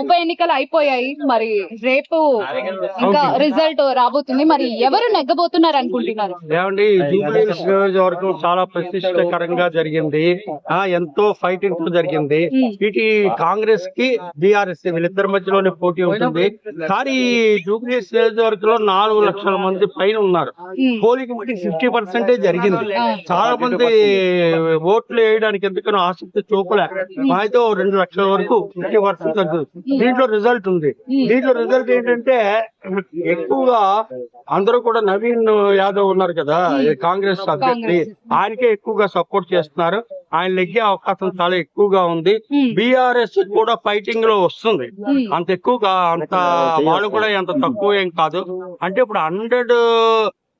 ఉప ఎన్నికలు అయిపోయాయి. మరి రేపు ఇంకా రిజల్ట్ రాబోతుంది. మరి ఎవరు నెగ్గబోతున్నారు అనుకుంటున్నారు? ఏమండి జూబ్లీహిల్స్ నియోజకవర్గం చాలా ప్రతిష్టకరంగా జరిగింది. ఆ ఎంతో ఫైటింగ్ జరిగింది. Hmm. ఇటు కాంగ్రెస్కి బీఆర్ఎస్ వీళ్ళిద్దరి మధ్యలోనే పోటీ ఉంటుంది. కానీ జూబ్లీహిల్స్ నియోజకవర్గంలో నాలుగు లక్షల మంది పైన ఉన్నారు. Hmm. పోలింగ్ బట్టి ఫిఫ్టీ పర్సెంటే జరిగింది. చాలా మంది ఓట్లు వేయడానికి ఎందుకనో ఆసక్తి చూపలే. అయితే ఓ రెండు లక్షల వరకు ఫిఫ్టీ పర్సెంట్ దీంట్లో రిజల్ట్ ఉంది. దీంట్లో రిజల్ట్ ఏంటంటే ఎక్కువగా అందరూ కూడా నవీన్ యాదవ్ ఉన్నారు కదా కాంగ్రెస్ అభ్యర్థి. ఆయనకే ఎక్కువగా సపోర్ట్ చేస్తున్నారు. ఆయన లెగ్గే అవకాశం చాలా ఎక్కువగా ఉంది. బీఆర్ఎస్ కూడా ఫైటింగ్లో వస్తుంది. అంత ఎక్కువగా అంత వాళ్ళు కూడా అంత తక్కువ ఏం కాదు. అంటే ఇప్పుడు హండ్రెడ్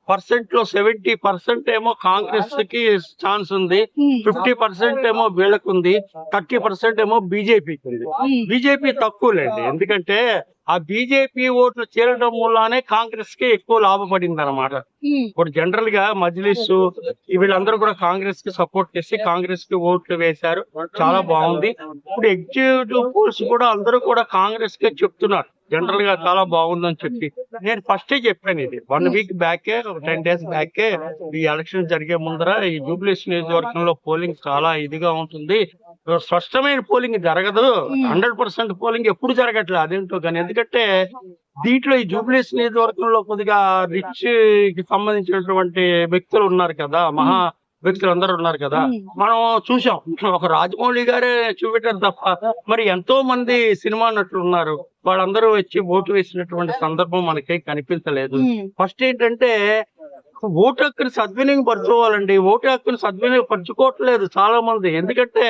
పర్సెంట్లో సెవెంటీ పర్సెంట్ ఏమో కాంగ్రెస్కి ఛాన్స్ ఉంది. ఫిఫ్టీ పర్సెంట్ ఏమో వీళ్ళకు ఉంది థర్టీ పర్సెంట్ ఏమో బీజేపీకి ఉంది. బీజేపీ తక్కువలేండి. ఎందుకంటే ఆ బీజేపీ ఓట్లు చేరడం వల్లనే కాంగ్రెస్కి ఎక్కువ లాభపడింది అనమాట. ఇప్పుడు జనరల్గా మజ్లిస్ వీళ్ళందరూ కూడా కాంగ్రెస్కి సపోర్ట్ చేసి కాంగ్రెస్కి ఓట్లు వేశారు. చాలా బాగుంది. ఇప్పుడు ఎగ్జిక్యూటివ్ పోల్స్ కూడా అందరూ కూడా కాంగ్రెస్ కే చెప్తున్నారు. జనరల్గా చాలా బాగుందని చెప్పి. నేను ఫస్ట్ చెప్పాను ఇది. వన్ వీక్ బ్యాకే టెన్ డేస్ బ్యాకే ఈ ఎలక్షన్ జరిగే ముందర ఈ జూబ్లీస్ నియోజకవర్గంలో పోలింగ్ చాలా ఇదిగా ఉంటుంది. స్పష్టమైన పోలింగ్ జరగదు. హండ్రెడ్ పర్సెంట్ పోలింగ్ ఎప్పుడు జరగట్లేదు అదేంటో కానీ. ఎందుకంటే దీంట్లో ఈ జూబ్లీస్ నియోజకవర్గంలో కొద్దిగా రిచ్కి సంబంధించినటువంటి వ్యక్తులు ఉన్నారు కదా మహా వ్యక్తులు అందరూ ఉన్నారు కదా మనం చూసాం ఒక రాజమౌళి గారే చూపెట్టారు తప్ప మరి ఎంతో మంది సినిమా నటులు ఉన్నారు. వాళ్ళందరూ వచ్చి ఓటు వేసినటువంటి సందర్భం మనకి కనిపించలేదు. ఫస్ట్ ఏంటంటే ఓటు హక్కుని సద్వినియోగపరచుకోవాలండి ఓటు హక్కుని సద్వినియోగం చాలా మంది. ఎందుకంటే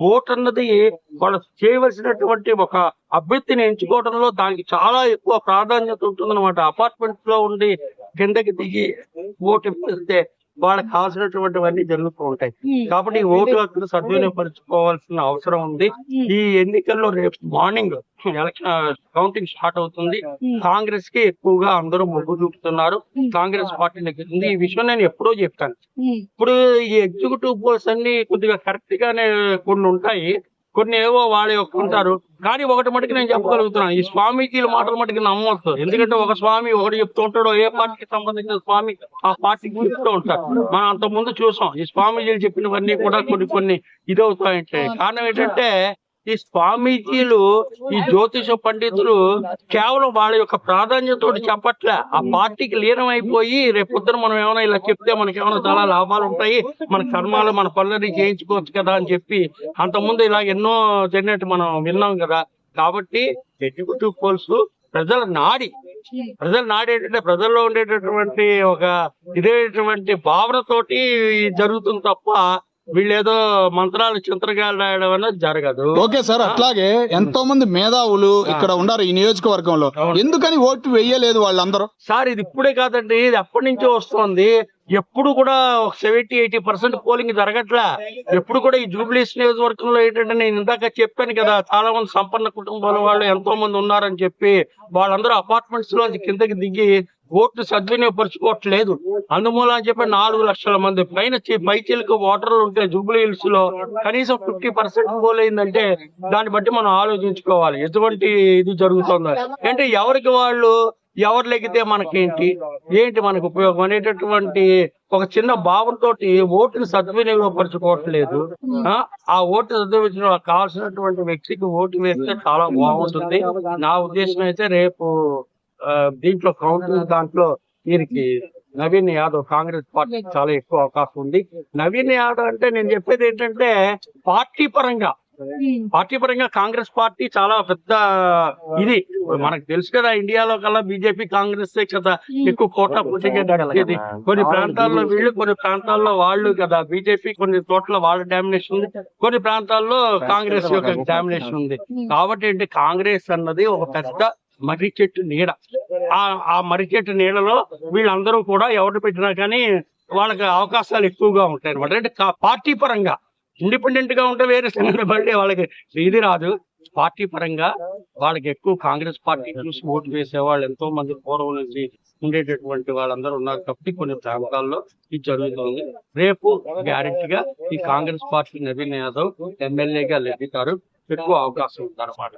ఓటు అన్నది వాళ్ళు చేయవలసినటువంటి ఒక అభ్యర్థిని ఎంచుకోవడంలో దానికి చాలా ఎక్కువ ప్రాధాన్యత ఉంటుందన్నమాట. అపార్ట్మెంట్స్లో ఉండి కిందకి దిగి ఓటు వేస్తే వాళ్ళకి కావాల్సినటువంటివన్నీ జరుగుతూ ఉంటాయి. కాబట్టి ఈ ఓటు హక్కును సద్వినియోగపరచుకోవాల్సిన అవసరం ఉంది. ఈ ఎన్నికల్లో రేపు మార్నింగ్ ఎలక్షన్ కౌంటింగ్ స్టార్ట్ అవుతుంది. కాంగ్రెస్కి ఎక్కువగా అందరూ మొగ్గు చూపుతున్నారు. కాంగ్రెస్ పార్టీ నెగ్గుతుంది ఈ విషయం నేను ఎప్పుడో చెప్తాను. ఇప్పుడు ఈ ఎగ్జిక్యూటివ్ పోల్స్ అన్ని కొద్దిగా కరెక్ట్ గానే కొన్ని ఉంటాయి. కొన్ని ఏవో వాళ్ళు ఉంటారు. కానీ ఒకటి మటుకు నేను చెప్పగలుగుతున్నాను. ఈ స్వామీజీల మాటల మటుకు నమ్మవద్దు ఎందుకంటే ఒక స్వామి ఒకటి చెప్తూ ఉంటాడు ఏ పార్టీకి సంబంధించిన స్వామి ఆ పార్టీకి చెప్తూ ఉంటారు మనం అంత ముందు చూసాం. ఈ స్వామీజీలు చెప్పినవన్నీ కూడా కొన్ని కొన్ని ఇదవుతాయంటే. కారణం ఏంటంటే ఈ స్వామీజీలు ఈ జ్యోతిష పండితులు కేవలం వాళ్ళ యొక్క ప్రాధాన్యత చెప్పట్లే. ఆ పార్టీకి లీనం అయిపోయి రేపు పొద్దున మనం ఏమైనా ఇలా చెప్తే మనకి ఏమైనా చాలా లాభాలు ఉంటాయి మన కర్మాలు మన పనులని చేయించుకోవచ్చు కదా అని చెప్పి అంతకుముందు ఇలా ఎన్నో జరిగినట్టు మనం విన్నాం కదా. కాబట్టి ఎగ్జిక్యూటివ్ పోల్స్ ప్రజల నాడి ప్రజల నాడి ఏంటంటే ప్రజల్లో ఉండేటటువంటి ఒక ఇదేటువంటి భావనతోటి జరుగుతుంది తప్ప వీళ్ళేదో మంత్రాలు చింతరగాలు రాయడం అనేది జరగదు. ఓకే సార్ అట్లాగే ఎంతో మంది మేధావులు ఇక్కడ ఉన్నారు ఈ నియోజకవర్గంలో. ఎందుకని ఓటు వేయలేదు వాళ్ళందరూ? సార్ ఇది ఇప్పుడే కాదండి ఇది ఎప్పటి నుంచో వస్తుంది. ఎప్పుడు కూడా సెవెంటీ ఎయిటీ పర్సెంట్ పోలింగ్ జరగట్లా. ఎప్పుడు కూడా ఈ జూబ్లీస్ నియోజకవర్గంలో ఏంటంటే నేను ఇందాక చెప్పాను కదా చాలా మంది సంపన్న కుటుంబాల వాళ్ళు ఎంతో మంది ఉన్నారని చెప్పి వాళ్ళందరూ అపార్ట్మెంట్స్లో కిందకి దిగి ఓట్లు సద్వినియోగపరచుకోవట్లేదు అందుమూలం అని చెప్పి నాలుగు లక్షల మంది పైన చి- పైచీలకు ఓటర్లు ఉంటే జూబ్లీ హిల్స్లో కనీసం ఫిఫ్టీ పర్సెంట్ పోలైందంటే దాన్ని బట్టి మనం ఆలోచించుకోవాలి. ఎటువంటి ఇది జరుగుతుందో. అంటే ఎవరికి వాళ్ళు ఎవరు లెగితే మనకేంటి? ఏంటి మనకు ఉపయోగం అనేటటువంటి ఒక చిన్న భావంతో ఓటును సద్వినియోగపరచుకోవట్లేదు ఆ, ఆ ఓటు సద్వినియోగ కావాల్సినటువంటి వ్యక్తికి ఓటు వేస్తే చాలా బాగుంటుంది. నా ఉద్దేశం అయితే రేపు దీంట్లో కౌంటింగ్ దాంట్లో వీరికి నవీన్ యాదవ్ కాంగ్రెస్ పార్టీ చాలా ఎక్కువ అవకాశం ఉంది. నవీన్ యాదవ్ అంటే నేను చెప్పేది ఏంటంటే పార్టీ పరంగా. పార్టీ పరంగా కాంగ్రెస్ పార్టీ చాలా పెద్ద ఇది. మనకు తెలుసు కదా ఇండియాలో కల్లా బీజేపీ కాంగ్రెస్ కదా. ఎక్కువ కోట్ల పోటీగా నడిచేది కొన్ని ప్రాంతాల్లో వీళ్ళు కొన్ని ప్రాంతాల్లో వాళ్ళు కదా. బీజేపీ కొన్ని చోట్ల వాళ్ళ డామినేషన్ ఉంది. కొన్ని ప్రాంతాల్లో కాంగ్రెస్ యొక్క డామినేషన్ ఉంది. కాబట్టి ఏంటి కాంగ్రెస్ అన్నది ఒక పెద్ద మర్రి చెట్టు నీడ. ఆ ఆ మర్రి చెట్టు నీడలో వీళ్ళందరూ కూడా ఎవరు పెట్టినా కానీ వాళ్ళకి అవకాశాలు ఎక్కువగా ఉంటాయి అనమాట అంటే పార్టీ పరంగా. ఇండిపెండెంట్గా ఉంటే వేరే సంగతి బట్టి వాళ్ళకి ఇది రాదు. పార్టీ పరంగా వాళ్ళకి ఎక్కువ కాంగ్రెస్ పార్టీ చూసి ఓటు వేసే వాళ్ళు ఎంతో మంది పూర్వం నుంచి ఉండేటటువంటి వాళ్ళందరూ ఉన్నారు కాబట్టి కొన్ని ప్రాంతాల్లో ఇది జరుగుతుంది. రేపు గ్యారెంటీగా ఈ కాంగ్రెస్ పార్టీ నవీన్ యాదవ్ ఎమ్మెల్యేగా లెగ్గుతారు. ఎక్కువ అవకాశం ఉందన్నమాట.